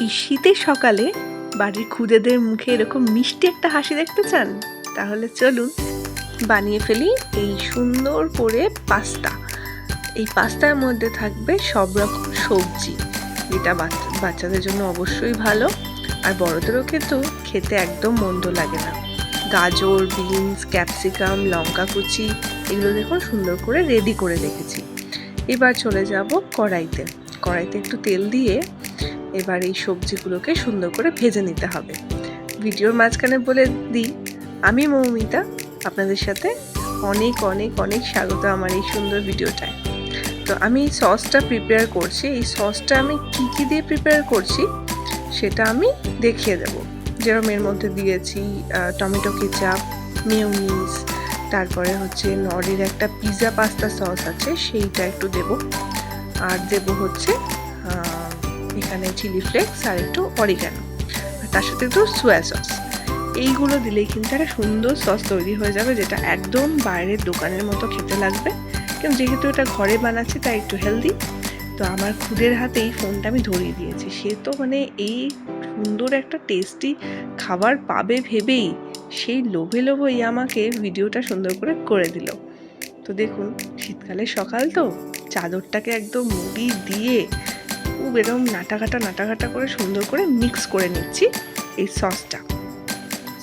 এই শীতের সকালে বাড়ির খুদেদের মুখে এরকম মিষ্টি একটা হাসি দেখতে চান? তাহলে চলুন বানিয়ে ফেলি এই সুন্দর করে পাস্তা। এই পাস্তার মধ্যে থাকবে সব রকম সবজি। যেটা বাচ্চা- বাচ্চাদের জন্য অবশ্যই ভালো। আর বড়দেরও কিন্তু খেতে একদম মন্দ লাগে না। গাজর, বিনস, ক্যাপসিকাম, লঙ্কা কুচি, এগুলো দেখুন সুন্দর করে রেডি করে রেখেছি। এবার চলে যাব কড়াইতে। কড়াইতে একটু তেল দিয়ে এবার এই সবজিগুলোকে সুন্দর করে ভেজে নিতে হবে। ভিডিওর মাঝখানে বলে দিই, আমি মৌমিতা, আপনাদের সাথে অনেক অনেক অনেক স্বাগত আমার এই সুন্দর ভিডিওটায়। তো আমি সসটা প্রিপেয়ার করছি। এই সসটা আমি কী কী দিয়ে প্রিপেয়ার করছি সেটা আমি দেখিয়ে দেব। যেরকম এর মধ্যে দিয়েছি টমেটো কেচাপ, মেয়োনিজ, তারপরে হচ্ছে নরির একটা পিৎজা পাস্তা সস আছে, সেইটা একটু দেব। আর দেব হচ্ছে এখানে চিলি ফ্লেক্স আর একটু অরিগানো আর তার সাথে একটু সোয়া সস এইগুলো দিলেই কিন্তু একটা সুন্দর সস তৈরি হয়ে যাবে, যেটা একদম বাইরের দোকানের মতো খেতে লাগবে। কিন্তু যেহেতু এটা ঘরে বানাচ্ছি, তাই একটু হেলদি তো আমার খুদের হাতেই ফোনটা আমি ধরিয়ে দিয়েছি। সে তো মানে এই সুন্দর একটা টেস্টি খাবার পাবে ভেবেই সেই লোভে লোভই আমাকে ভিডিওটা সুন্দর করে করে দিল। তো দেখুন শীতকালে সকাল তো, চাদরটাকে একদম মুড়ি দিয়ে খুব এরকম নাটাঘাটা নাটাঘাটা করে সুন্দর করে মিক্স করে নিচ্ছি এই সসটা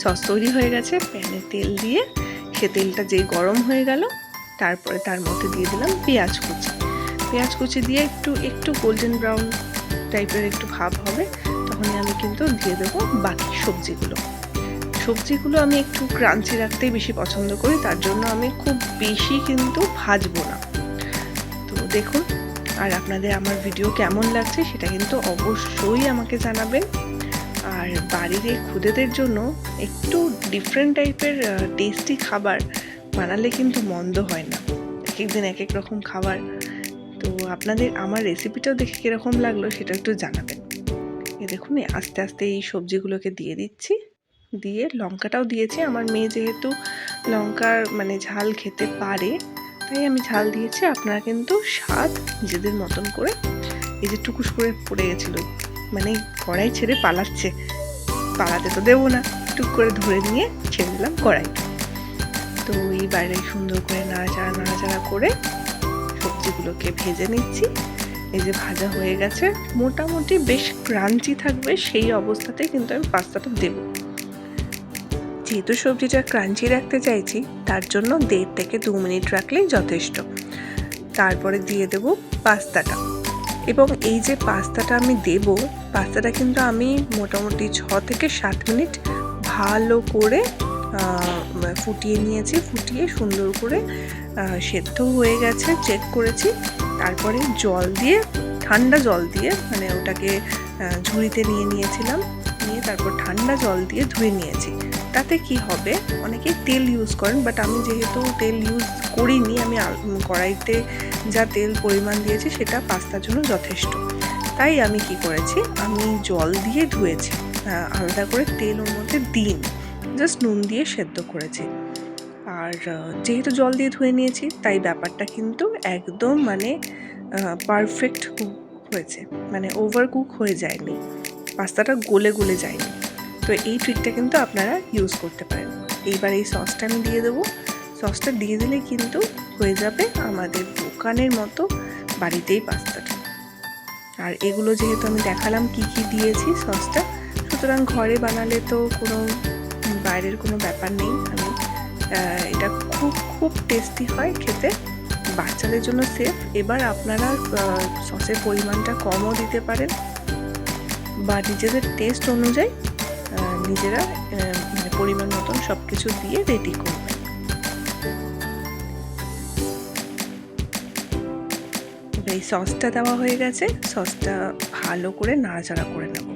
সস তৈরি হয়ে গেছে, প্যানে তেল দিয়ে সে তেলটা যেই গরম হয়ে গেল, তারপরে তার মধ্যে দিয়ে দিলাম পেঁয়াজ কুচি। পেঁয়াজ কুচি দিয়ে একটু একটু গোল্ডেন ব্রাউন টাইপের একটু ভাব হবে, তখনই আমি কিন্তু দিয়ে দেবো বাকি সবজিগুলো। সবজিগুলো আমি একটু ক্রাঞ্চি রাখতেই বেশি পছন্দ করি, তার জন্য আমি খুব বেশি কিন্তু ভাজবো না। তো দেখুন আর আপনাদের আমার ভিডিও কেমন লাগছে সেটা কিন্তু অবশ্যই আমাকে জানাবেন। আর বাড়ির এই খুদেদের জন্য একটু ডিফারেন্ট টাইপের টেস্টি খাবার বানালে কিন্তু মন্দ হয় না। এক এক দিন এক এক রকম খাবার। তো আপনাদের আমার রেসিপিটাও দেখে কীরকম লাগল সেটা একটু জানাবেন। এ দেখুন আস্তে আস্তে এই সবজিগুলোকে দিয়ে দিচ্ছি। দিয়ে লঙ্কাটাও দিয়েছি। আমার মেয়ে যেহেতু লঙ্কার মানে ঝাল খেতে পারে তাই আমি ঝাল দিয়েছি, আপনারা কিন্তু স্বাদ নিজেদের মতন করে এই যে টুকুস করে পড়ে গেছিল মানে কড়াই ছেড়ে পালাচ্ছে। পালাতে তো দেবো না, টুক করে ধরে নিয়ে ছেড়ে দিলাম কড়াই। তো এই বাইরে সুন্দর করে নাড়াচাড়া নাড়াচাড়া করে সবজিগুলোকে ভেজে নিচ্ছি। এই যে ভাজা হয়ে গেছে, মোটামুটি বেশ ক্রাঞ্চি থাকবে সেই অবস্থাতে কিন্তু আমি পাস্তাটা দেবো। যেহেতু সবজিটা ক্রাঞ্চি রাখতে চাইছি, তার জন্য দেড় থেকে দু মিনিট রাখলেই যথেষ্ট। তারপরে দিয়ে দেব পাস্তাটা। এবং এই যে পাস্তাটা আমি দেব, পাস্তাটা কিন্তু আমি মোটামুটি ছ থেকে সাত মিনিট ভালো করে ফুটিয়ে নিয়েছি, ফুটিয়ে সুন্দর করে সেদ্ধ হয়ে গেছে চেক করেছি। তারপরে জল দিয়ে, ঠান্ডা জল দিয়ে মানে ওটাকে ঝুড়িতে নিয়ে নিয়েছিলাম। নিয়ে তারপর ঠান্ডা জল দিয়ে ধুয়ে নিয়েছি। তাতে কি হবে? অনেকে তেল ইউজ করেন বাট আমি যেহেতু তেল ইউজ করিনি, আমি কড়াইতে যা তেল পরিমাণ দিয়েছি, সেটা পাস্তার জন্য যথেষ্ট। তাই আমি কি করেছি? আমি জল দিয়ে ধুয়েছি। আলাদা করে তেল ওর মধ্যে দিন জাস্ট নুন দিয়ে সেদ্ধ করেছি। আর যেহেতু জল দিয়ে ধুয়ে নিয়েছি, তাই ব্যাপারটা কিন্তু একদম মানে পারফেক্ট কুক হয়েছে। মানে ওভার কুক হয়ে যায়নি। পাস্তাটা গলে গলে যায়নি। তো এই ট্রিকটা কিন্তু আপনারা ইউজ করতে পারেন। এইবার এই সসটা আমি দিয়ে দেবো। সসটা দিয়ে দিলে কিন্তু হয়ে যাবে আমাদের দোকানের মতো, বাড়িতেই পাস্তাটা। আর এগুলো যেহেতু আমি দেখালাম কি কি দিয়েছি সসটা সুতরাং ঘরে বানালে তো কোনো, বাইরের কোনো ব্যাপার নেই। আমি এটা খুব খুব টেস্টি হয় খেতে। বাচ্চাদের জন্য সেফ এবার আপনারা সসের পরিমাণটা কমও দিতে পারেন। বা নিজেদের টেস্ট অনুযায়ী নিজেরা মানে পরিমাণ মতন সব কিছু দিয়ে রেডি করবেন। এই সসটা দেওয়া হয়ে গেছে। সসটা ভালো করে নাড়াচাড়া করে নেব।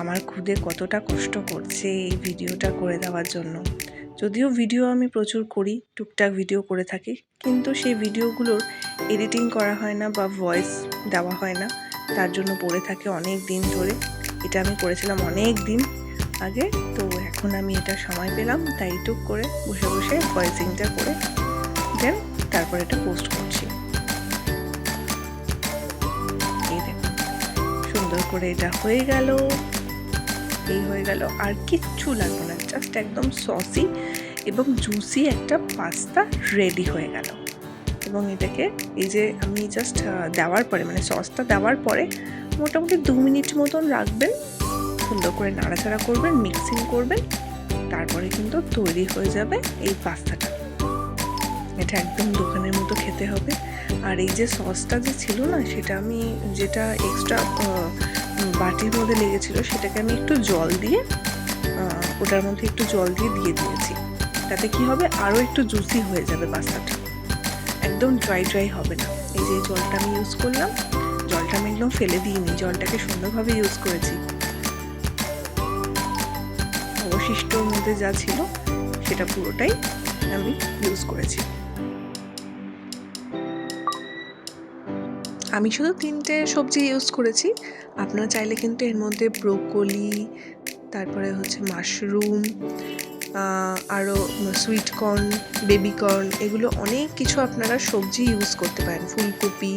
আমার খুদে কতটা কষ্ট করছে এই ভিডিওটা করে দেওয়ার জন্য। যদিও ভিডিও আমি প্রচুর করি, টুকটাক ভিডিও করে থাকি, কিন্তু সেই ভিডিওগুলোর এডিটিং করা হয় না বা ভয়েস দেওয়া হয় না। তার জন্য পড়ে থাকে অনেক দিন ধরে। এটা আমি করেছিলাম অনেক দিন আগে। তো এখন আমি এটা সময় পেলাম, তাই টুক করে বসে বসে ভয়েসিংটা করে দেন তারপর এটা পোস্ট করছি। সুন্দর করে এটা হয়ে গেল। এই হয়ে গেল। আর কিচ্ছু লাগবে না জাস্ট একদম সসি এবং জুসি একটা পাস্তা রেডি হয়ে গেল। এবং এটাকে এই যে আমি জাস্ট দেওয়ার পরে মানে সসটা দেওয়ার পরে মোটামুটি দু মিনিট মতন রাখবেন, সুন্দর করে নাড়াচাড়া করবেন মিক্সিং করবেন, তারপরে কিন্তু তৈরি হয়ে যাবে এই পাস্তাটা। এটা একদম দোকানের মতো খেতে হবে। আর এই যে সসটা যে ছিল না, সেটা আমি যেটা এক্সট্রা বাটির মধ্যে লেগেছিল, সেটাকে আমি একটু জল দিয়ে ওটার মধ্যে একটু জল দিয়ে দিয়ে দিয়েছি। তাতে কি হবে? আরও একটু জুসি হয়ে যাবে পাস্তাটা। একদম ড্রাই ড্রাই হবে না। এই যে জলটা আমি ইউজ করলাম জলটা আমি একদম ফেলে দিইনি। জলটাকে সুন্দরভাবে ইউজ করেছি। অবশিষ্ট মধ্যে যা ছিল, সেটা পুরোটাই আমি ইউজ করেছি। আমি শুধু তিনটে সবজি ইউজ করেছি। আপনারা চাইলে কিন্তু এর মধ্যে ব্রোকলি, তারপরে হচ্ছে মাশরুম আরও সুইটকর্ন বেবিকর্ন এগুলো অনেক কিছু আপনারা সবজি ইউজ করতে পারেন। ফুলকপি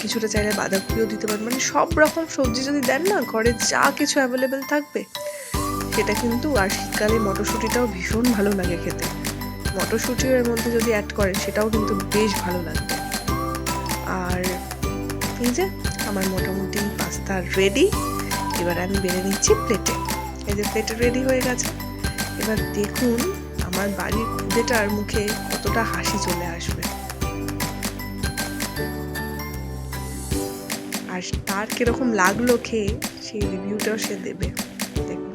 কিছুটা চাইলে বাঁধাকপিও দিতে পারেন মানে সব রকম সবজি যদি দেন না, ঘরে যা কিছু অ্যাভেলেবেল থাকবে, সেটা কিন্তু আর শীতকালে মটরশুঁটিটাও ভীষণ ভালো লাগে খেতে। মটরশুঁটিও এর মধ্যে যদি অ্যাড করেন, সেটাও কিন্তু বেশ ভালো লাগবে। আর এই যে আমার মোটামুটি পাস্তা রেডি এবার আমি বেড়ে নিচ্ছি প্লেটে এই যে প্লেটে রেডি হয়ে গেছে। এবার দেখুন আমার বাড়ির খুদেটার মুখে কতটা হাসি চলে আসবে। আর তার কীরকম লাগল খেয়ে সেই রিভিউটাও সে দেবে। দেখুন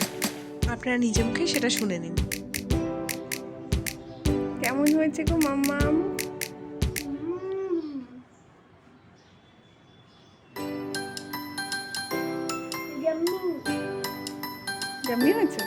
আপনারা নিজে মুখে সেটা শুনে নিন। কেমন হয়েছে গো মাম্মাম. জাম্মি হয়েছে?